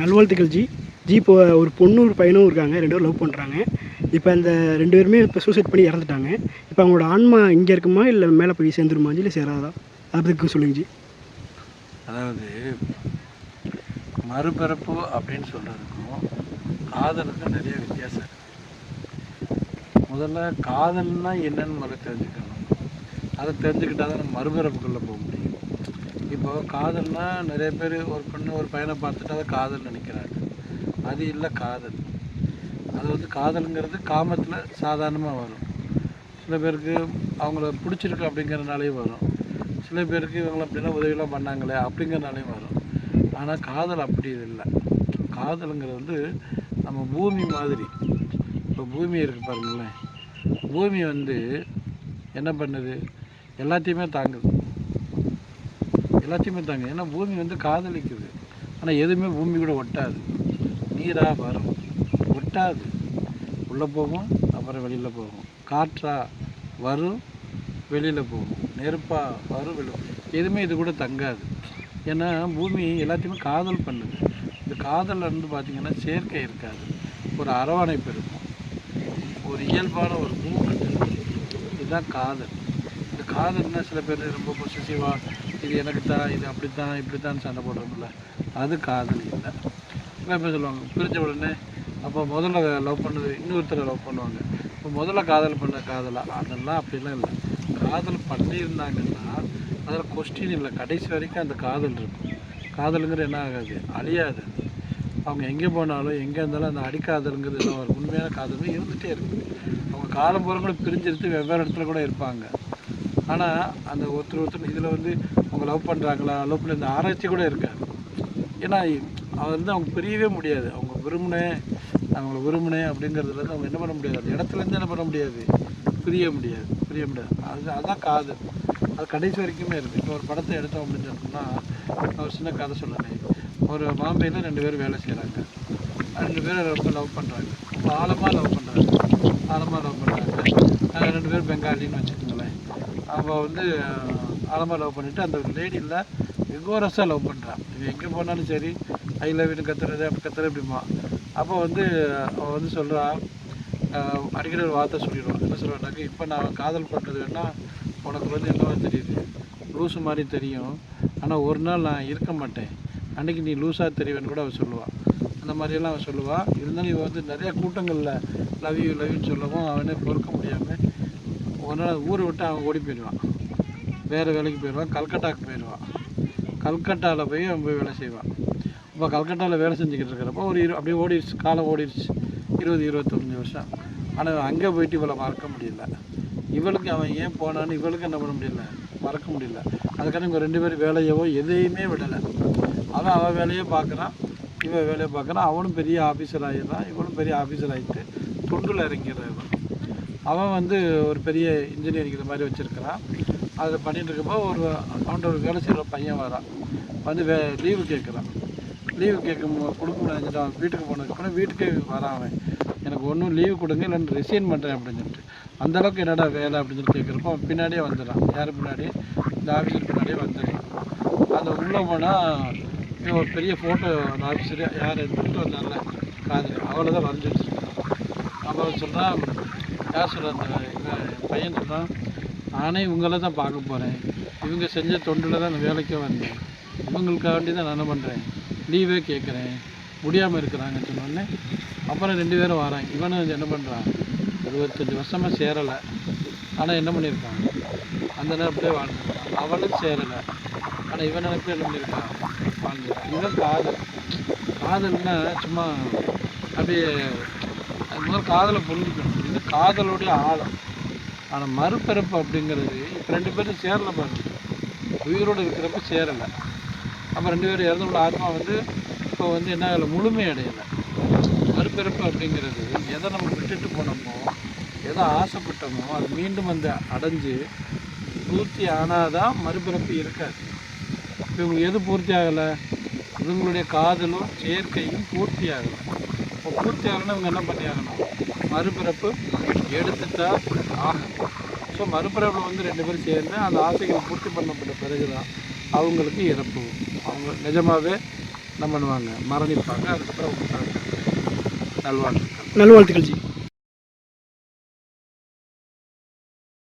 நல்வாழ்த்துக்கள் G. G இப்போ ஒரு பொண்ணு ஒரு பையனும் இருக்காங்க. ரெண்டு பேரும் லவ் பண்ணுறாங்க இப்போ அந்த ரெண்டு பேருமே இப்போ சூசைட் பண்ணி இறந்துட்டாங்க. இப்போ அவங்களோட ஆன்மா இங்கே இருக்குமா? இல்லை மேலே போய் சேர்ந்துருமா ஜி? இல்லை சேராதா? அதை பற்றி சொல்லுங்க ஜி. அதாவது மறுபிறப்பு அப்படின்னு சொல்கிறதுக்கும் காதலுக்கும் நிறைய வித்தியாசம் இருக்குது முதல்ல காதல்னால் என்னன்னு முதல்ல தெரிஞ்சுக்கணும். அதை தெரிஞ்சுக்கிட்டால் தான் நம்ம மறுபிறப்புக்குள்ளே போக முடியும். இப்போ காதல்னா நிறைய பேர் ஒரு பொண்ணு ஒரு பையனை பார்த்துட்டு அதை காதல் நினைக்கிறாங்க. அது இல்லை காதல். அது வந்து காதலுங்கிறது காமத்தில் சாதாரணமாக வரும். சில பேருக்கு அவங்கள பிடிச்சிருக்கு அப்படிங்கிறனாலையும் வரும். சில பேருக்கு இவங்களை அப்படின்னா உதவிலாம் பண்ணாங்களே அப்படிங்கிறனாலையும் வரும். ஆனால் காதல் அப்படி இல்லை. காதலுங்கிறது வந்து நம்ம பூமி மாதிரி. இப்போ பூமி இருக்குது பாருங்களேன். பூமி வந்து என்ன பண்ணுது? எல்லாத்தையுமே தாங்குது. எல்லாத்தையுமே தாங்க. ஏன்னா பூமி வந்து காதலிக்குது. ஆனால் எதுவுமே பூமி கூட ஒட்டாது. நீராக வரும். ஒட்டாது. உள்ளே போகும் அப்புறம் வெளியில் போகும். காற்றா வரும் வெளியில் போகும். நெருப்பாக வரும் வெளியில் எதுவுமே இது கூட தங்காது. ஏன்னா பூமி எல்லாத்தையுமே காதல் பண்ணுது. இந்த காதலில் இருந்து பார்த்திங்கன்னா சேர்க்கை இருக்காது. ஒரு அரவணைப்பு இருக்கும். ஒரு இயல்பான ஒரு மூமெண்ட் இதுதான் காதல். இந்த காதல்னால் சில பேர் ரொம்ப பொசிசிவாக இது எனக்கு தான் இது அப்படித்தான் இப்படித்தான் சண்டை போடுறோம்ல. அது காதல் இல்லை. சில சொல்லுவாங்க பிரிஞ்ச உடனே அப்போ முதல்ல லவ் பண்ணது இன்னொருத்தரை லவ் பண்ணுவாங்க. இப்போ முதல்ல காதல் பண்ண காதலா? அதெல்லாம் அப்படிலாம் இல்லை. காதல் பண்ணியிருந்தாங்கன்னா அதில் கொஸ்டின் இல்லை. கடைசி வரைக்கும் அந்த காதல் இருக்கும். காதலுங்கிறது என்ன ஆகாது? அழியாது. அவங்க எங்கே போனாலும் எங்கே இருந்தாலும் அந்த அடிக்காதலுங்கிறது என்ன ஒரு உண்மையான காதலும் இருந்துகிட்டே இருக்குது அவங்க காலம் பூரா கூட பிரிஞ்சிருத்து வெவ்வேறு இடத்துல கூட இருப்பாங்க. ஆனால் அந்த ஒருத்தர் ஒருத்தர் இதில் வந்து அவங்க லவ் பண்ணுறாங்களா லவ் பண்ணி இந்த ஆராய்ச்சி கூட இருக்காது ஏன்னா அது வந்து அவங்க பிரியவே முடியாது. அவங்க விரும்பினேன் அவங்கள விரும்பினேன் அப்படிங்கிறதுலருந்து அவங்க என்ன பண்ண முடியாது. அந்த இடத்துலேருந்து என்ன பண்ண முடியாது? பிரிய முடியாது. பிரிய முடியாது. அது அதுதான் காதல் அது கடைசி வரைக்குமே இருக்குது இப்போ ஒரு படத்தை எடுத்தோம் அப்படின்னு சொன்னோம்னா நான் ஒரு சின்ன கதை சொல்லுறேன் ஒரு பாம்பேயில் ரெண்டு பேரும் வேலை செய்கிறாங்க ரெண்டு பேரும் ரொம்ப லவ் பண்ணுறாங்க ரொம்ப ஆழமாக லவ் பண்ணுறாங்க ஆழமாக லவ் பண்ணுறாங்க ரெண்டு பேர் பெங்காலின்னு வச்சுக்கோங்களேன். அவங்க வந்து ஆழமாக லவ் பண்ணிவிட்டு அந்த லேடியில் விகோரஸாக லவ் பண்ணுறான் இது எங்கே போனாலும் சரி ஐ லவ் யூன்னு கத்துறது அப்படி கத்துறது அப்படிமா அப்போ வந்து அவள் வந்து சொல்கிறான் அடிக்கடி ஒரு வார்த்தை சொல்லிடுவான் என்ன சொல்லுவாங்க இப்போ நான் காதல் பண்ணுறது வேணால் உனக்கு வந்து என்னவோ தெரியுது? லூஸு மாதிரி தெரியும். ஆனால் ஒரு நாள் நான் இருக்க மாட்டேன். அன்னைக்கு நீ லூஸாக தெரியுவேன்னு கூட அவள் சொல்லுவாள் அந்த மாதிரியெல்லாம் அவள் சொல்லுவாள் இருந்தாலும் இவன் வந்து நிறையா கூட்டங்களில் லவ் யூ லவ் சொல்லவும் அவனே பொறுக்க முடியாமல் ஒரு நாள் ஊரை விட்டு அவன் ஓடி போயிடுவான். வேறு வேலைக்கு போயிடுவான் கல்கட்டாவுக்கு போயிடுவான். கல்கட்டாவில் போய் அவன் போய் வேலை செய்வான். இப்போ கல்கட்டாவில் வேலை செஞ்சுக்கிட்டு இருக்கிறப்போ ஒரு இரு அப்படியே ஓடிடுச்சு காலம் ஓடிடுச்சு. இருபது இருபத்தஞ்சு வருஷம். ஆனால் அங்கே போயிட்டு இவளை மறக்க முடியல. இவளுக்கு அவன் ஏன் போனான்னு இவளுக்கு என்ன பண்ண முடியல? மறக்க முடியல. அதுக்கான இவங்க ரெண்டு பேரும் வேலையவோ எதையுமே விடலை. அவன் அவன் வேலையை பார்க்குறான் இவன் வேலையை பார்க்குறான். அவனும் பெரிய ஆஃபீஸர் ஆகிடுறான் இவனும் பெரிய ஆஃபீஸர் ஆகிட்டு தொண்டில் இறங்கிறது அவன் வந்து ஒரு பெரிய இன்ஜினியரிங் இது மாதிரி வச்சுருக்கிறான். அதை பண்ணிட்டு இருக்கப்போ ஒரு அவன்கிட்ட ஒரு வேலை செய்கிற பையன் வரான். வந்து வே லீவு கேட்குறான் லீவு கேட்க கொடுக்க முடியாது அவன் வீட்டுக்கு போனதுக்கப்புறம் வீட்டுக்கே வரான் அவன். எனக்கு ஒன்றும் லீவு கொடுங்க இல்லைன்னு ரிசைன் பண்ணுறேன் அப்படின்னு சொல்லிட்டு. அந்த அளவுக்கு என்னடா வேலை அப்படின்னு சொல்லி கேட்குறப்போ அவன் பின்னாடியே வந்துடுறான். யார் பின்னாடி? இந்த ஆஃபீஸர் பின்னாடியே வந்துடுறான். அந்த உள்ளே போனால் ஒரு பெரிய ஃபோட்டோ அந்த ஆஃபீஸர் யார் எடுத்துகிட்டு வந்தால காதல். அவ்வளோதான் தான் வரைஞ்சி வச்சுருக்கேன். அவன் சொல்கிறான் யார் சொல்கிறா அந்த பையன் சொல்கிறான் நானே இவங்கள தான் பார்க்க போகிறேன் இவங்க செஞ்ச தொண்டில் தான் நான் வேலைக்கே வந்தேன். இவங்களுக்காக வேண்டி தான் நான் என்ன பண்ணுறேன் லீவே கேட்குறேன். முடியாமல் இருக்கிறாங்கன்னு சொன்னோடனே அப்புறம் ரெண்டு பேரும் வரான் இவனும் என்ன பண்ணுறான் இருபத்தஞ்சி வருஷமாக சேரலை. ஆனால் என்ன பண்ணியிருக்கான்? அந்த நேரம் அப்படியே வாழ்ந்துருக்கான் அவளும் சேரலை. ஆனால் இவன் நினைப்பு என்ன பண்ணியிருக்கான்? வாழ்ந்துருக்கான் இவன் காதல். காதல்னா சும்மா அப்படியே முதல் முதல்ல காதலை புரிஞ்சுக்கணும். இது காதலுடைய ஆழம். ஆனால் மறுபிறப்பு அப்படிங்கிறது இப்போ ரெண்டு பேரும் சேரலை பாருங்க. உயிரோடு இருக்கிறப்ப சேரலை. அப்போ ரெண்டு பேரும் இறந்துள்ள ஆத்மா வந்து இப்போ வந்து என்ன ஆகலை? முழுமை அடையலை. மறுபிறப்பு அப்படிங்கிறது எதை நம்ம விட்டுட்டு போனோமோ எதை ஆசைப்பட்டோமோ அது மீண்டும் வந்து அடைஞ்சு பூர்த்தி ஆனாதான் மறுபிறப்பு இருக்காது. இப்போ இவங்களுக்கு எது பூர்த்தி ஆகலை? இவங்களுடைய காதலும் சேர்க்கையும் பூர்த்தி ஆகலை. அப்போ பூர்த்தி ஆகலைன்னா இவங்க என்ன பண்ணி ஆகணும் மறுபிறப்பு எடுத்துட்டா ஆகணும். ஸோ மறுபிறப்பில் வந்து ரெண்டு பேரும் சேர்ந்து அந்த ஆசைகளை பூர்த்தி பண்ணப்பட்ட பிறகு தான் அவங்களுக்கு இறப்பு. அவங்க நிஜமாகவே என்ன பண்ணுவாங்க மரணிப்பாங்க அதுக்கப்புறம் விட்டாங்க நல்வாழ்த்துக்கள். நல்வாழ்த்துக்கள் ஜி.